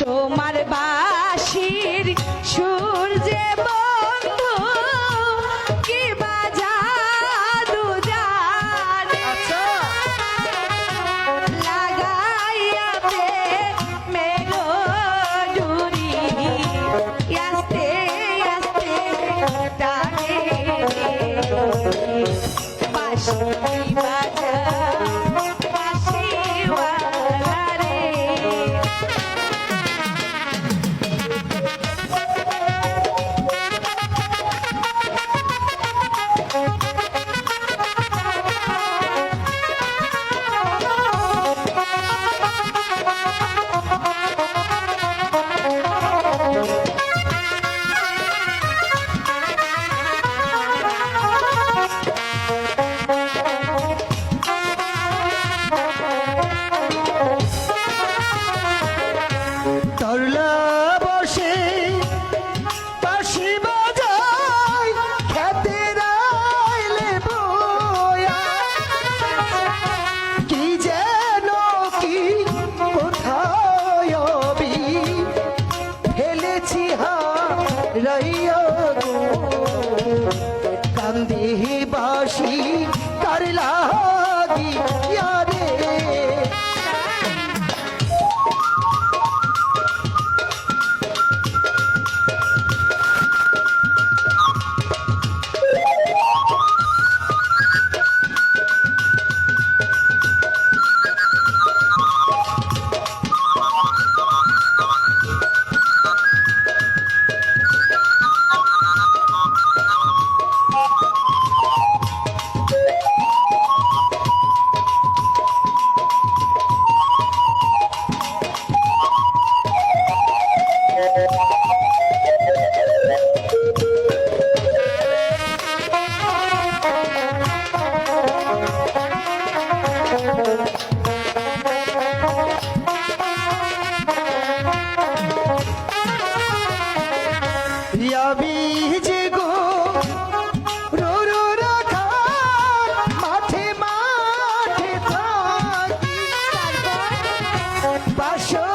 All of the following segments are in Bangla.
তোমার বাঁশির সুর যে বন্ধু কি বাজাদু জানে? লাগাইয়া পে মেলো ডুরি আস্তে আস্তে বাঁশি বাজা। তরলা বসে বাঁশি বাজায়, খেতে রাইলে কি যেন কি কোথায় ফেলেছি হা রইয়া কান্দি বাসি কার লাগি বাসরি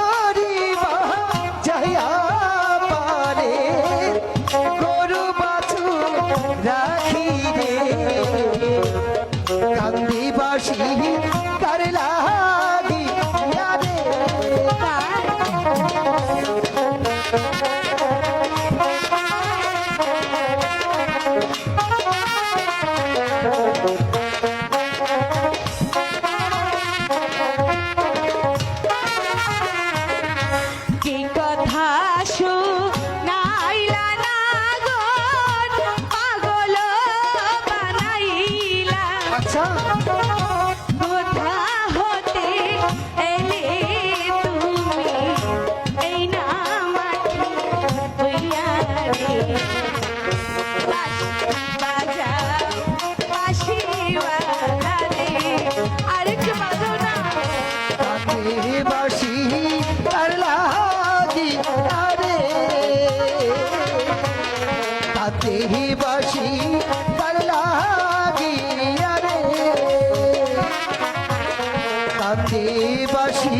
বাসি তার লাগি আরে। তাতে বাসি তার লাগি আরে। তাতে বাসি